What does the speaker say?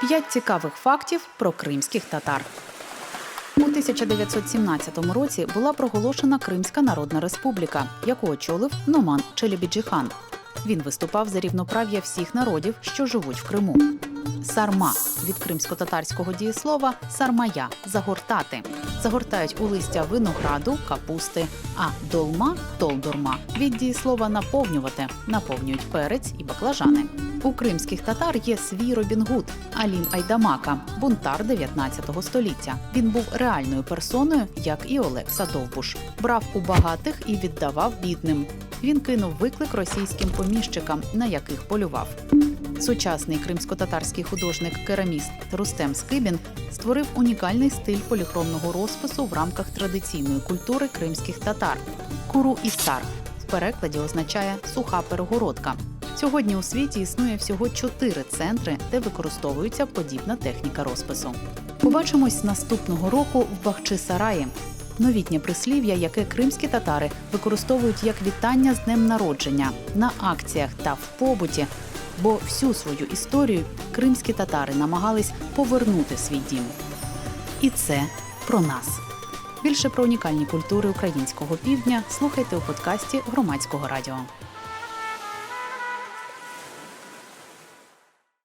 П'ять цікавих фактів про кримських татар. У 1917 році була проголошена Кримська Народна Республіка, яку очолив Номан Челебіджіхан. Він виступав за рівноправ'я всіх народів, що живуть в Криму. Сарма від кримсько-татарського дієслова сармая загортати. Загортають у листя винограду, капусти. А долма толдурма від дієслова наповнювати, наповнюють перець і баклажани. У кримських татар є свій Робін Гуд Алім Айдамака, бунтар 19 століття. Він був реальною персоною, як і Олекса Довбуш. Брав у багатих і віддавав бідним. Він кинув виклик російським поміщикам, на яких полював. Сучасний кримсько-татарський художник кераміст Рустем Скибін створив унікальний стиль поліхромного розпису в рамках традиційної культури кримських татар куру істар. В перекладі означає суха перегородка. Сьогодні у світі існує всього чотири центри, де використовується подібна техніка розпису. Побачимось наступного року в Бахчисараї. Новітнє прислів'я, яке кримські татари використовують як вітання з днем народження на акціях та в побуті, бо всю свою історію кримські татари намагались повернути свій дім. І це про нас. Більше про унікальні культури українського півдня слухайте у подкасті громадського радіо.